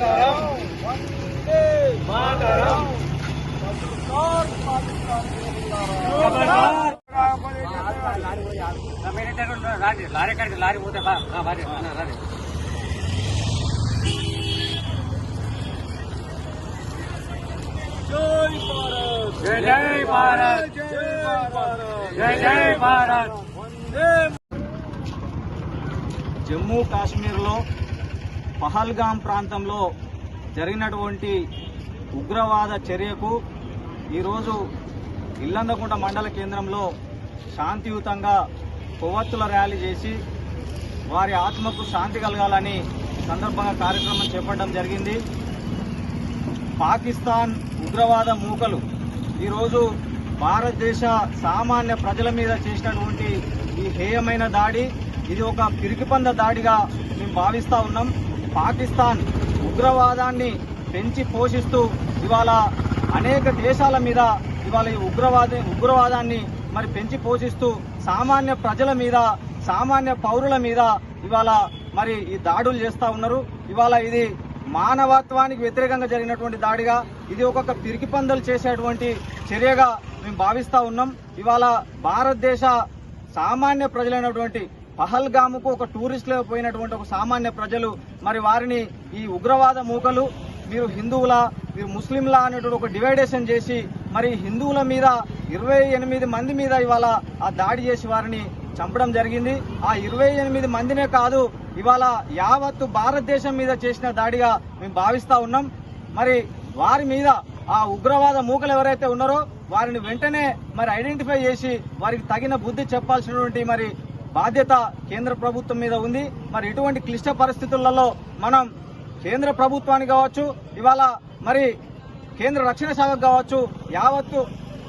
మాతరం. Vande Mataram. Lorry కాడికి lorry పోతే బా రా, బారి, రా, రారి. జై భారత్. జై జై భారత్. జై జై భారత్. వందే జమ్మూ కాశ్మీర్లో పహల్గాం ప్రాంతంలో జరిగినటువంటి ఉగ్రవాద చర్యకు ఈరోజు ఇల్లందకుంట మండల కేంద్రంలో శాంతియుతంగా కొవ్వొత్తుల ర్యాలీ చేసి వారి ఆత్మకు శాంతి కలగాలని సందర్భంగా కార్యక్రమం చేపట్టడం జరిగింది. పాకిస్తాన్ ఉగ్రవాద మూకలు ఈరోజు భారతదేశ సామాన్య ప్రజల మీద చేసినటువంటి ఈ హేయమైన దాడి ఇది ఒక పిరికిపంద దాడిగా మేము భావిస్తూ ఉన్నాం. పాకిస్తాన్ ఉగ్రవాదాన్ని పెంచి పోషిస్తూ ఇవాళ అనేక దేశాల మీద ఇవాళ ఈ ఉగ్రవాద ఉగ్రవాదాన్ని మరి పెంచి పోషిస్తూ సామాన్య ప్రజల మీద సామాన్య పౌరుల మీద ఇవాళ మరి ఈ దాడులు చేస్తూ ఉన్నారు. ఇవాళ ఇది మానవత్వానికి వ్యతిరేకంగా జరిగినటువంటి దాడిగా ఇది ఒక్కొక్క పిరికి పందలు చేసేటువంటి చర్యగా మేము భావిస్తూ ఉన్నాం. ఇవాళ భారతదేశ సామాన్య ప్రజలైనటువంటి పహల్గాముకు ఒక టూరిస్టులో పోయినటువంటి ఒక సామాన్య ప్రజలు మరి వారిని ఈ ఉగ్రవాద మూకలు మీరు హిందువులా మీరు ముస్లింలా అనేటువంటి ఒక డివైడేషన్ చేసి మరి హిందువుల మీద ఇరవై ఎనిమిది మంది మీద ఇవాళ ఆ దాడి చేసి వారిని చంపడం జరిగింది. ఆ ఇరవై ఎనిమిది మందినే కాదు ఇవాళ యావత్తు భారతదేశం మీద చేసిన దాడిగా మేము భావిస్తూ ఉన్నాం. మరి వారి మీద ఆ ఉగ్రవాద మూకలు ఎవరైతే ఉన్నారో వారిని వెంటనే మరి ఐడెంటిఫై చేసి వారికి తగిన బుద్ధి చెప్పాల్సినటువంటి మరి బాధ్యత కేంద్ర ప్రభుత్వం మీద ఉంది. మరి ఇటువంటి క్లిష్ట పరిస్థితులలో మనం కేంద్ర ప్రభుత్వానికి కావచ్చు ఇవాళ మరి కేంద్ర రక్షణ శాఖకు కావచ్చు యావత్తు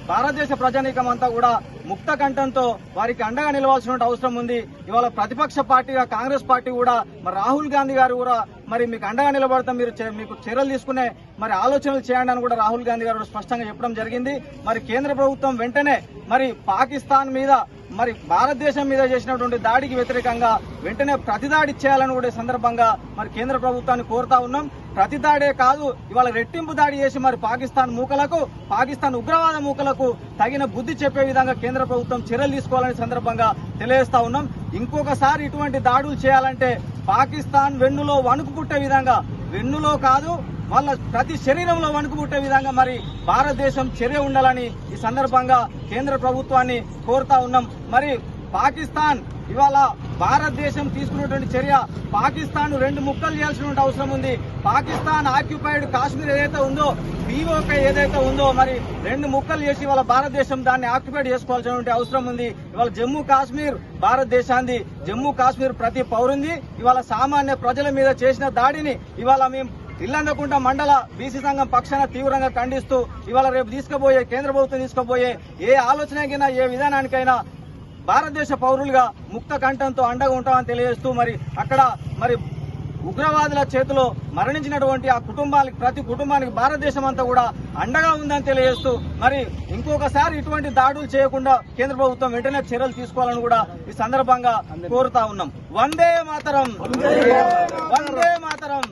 భారతదేశ ప్రజానీకం అంతా కూడా ముక్త కంఠంతో వారికి అండగా నిలవాల్సిన అవసరం ఉంది. ఇవాళ ప్రతిపక్ష పార్టీగా కాంగ్రెస్ పార్టీ కూడా మరి రాహుల్ గాంధీ గారు కూడా మరి మీకు అండగా నిలబడతాం మీరు మీకు చర్యలు తీసుకునే మరి ఆలోచనలు చేయండి అని కూడా రాహుల్ గాంధీ గారు స్పష్టంగా చెప్పడం జరిగింది. మరి కేంద్ర ప్రభుత్వం వెంటనే మరి పాకిస్తాన్ మీద మరి భారతదేశం మీద చేసినటువంటి దాడికి వ్యతిరేకంగా వెంటనే ప్రతిదాడి చేయాలని కూడా సందర్భంగా మరి కేంద్ర ప్రభుత్వాన్ని కోరుతా ఉన్నాం. ప్రతి దాడే కాదు ఇవాళ రెట్టింపు దాడి చేసి మరి పాకిస్తాన్ మూకలకు పాకిస్తాన్ ఉగ్రవాద మూకలకు తగిన బుద్ధి చెప్పే విధంగా కేంద్ర ప్రభుత్వం చర్యలు తీసుకోవాలని సందర్భంగా తెలియజేస్తా ఉన్నాం. ఇంకొకసారి ఇటువంటి దాడులు చేయాలంటే పాకిస్తాన్ వెన్నులో వణుకు పుట్టే విధంగా వెన్నులో కాదు వాళ్ళ ప్రతి శరీరంలో వణుకు పుట్టే విధంగా మరి భారతదేశం చర్య ఉండాలని ఈ సందర్భంగా కేంద్ర ప్రభుత్వాన్ని కోరుతా ఉన్నాం. మరి పాకిస్తాన్ ఇవాళ భారతదేశం తీసుకున్నటువంటి చర్య పాకిస్తాన్ రెండు ముక్కలు చేయాల్సిన అవసరం ఉంది. పాకిస్తాన్ ఆక్యుపైడ్ కాశ్మీర్ ఏదైతే ఉందో పీఓకే ఏదైతే ఉందో మరి రెండు ముక్కలు చేసి ఇవాళ భారతదేశం దాన్ని ఆక్యుపైడ్ చేసుకోవాల్సినటువంటి అవసరం ఉంది. ఇవాళ జమ్మూ కాశ్మీర్ భారతదేశాన్ని జమ్మూ కాశ్మీర్ ప్రతి పౌరుంది. ఇవాళ సామాన్య ప్రజల మీద చేసిన దాడిని ఇవాళ మేము ఇల్లందకుంట మండల బీసీ సంఘం పక్షాన తీవ్రంగా ఖండిస్తూ ఇవాళ రేపు తీసుకుపోయే కేంద్ర ప్రభుత్వం తీసుకుపోయే ఏ ఆలోచనకైనా ఏ విధానానికైనా భారతదేశ పౌరులుగా ముక్త కంఠంతో అండగా ఉంటామని తెలియజేస్తూ మరి అక్కడ మరి ఉగ్రవాదుల చేతిలో మరణించినటువంటి ఆ కుటుంబానికి ప్రతి కుటుంబానికి భారతదేశం అంతా కూడా అండగా ఉందని తెలియజేస్తూ మరి ఇంకొకసారి ఇటువంటి దాడులు చేయకుండా కేంద్ర ప్రభుత్వం వెంటనే చర్యలు తీసుకోవాలని కూడా ఈ సందర్భంగా కోరుతా ఉన్నాం. వందే మాతరం! వందే మాతరం!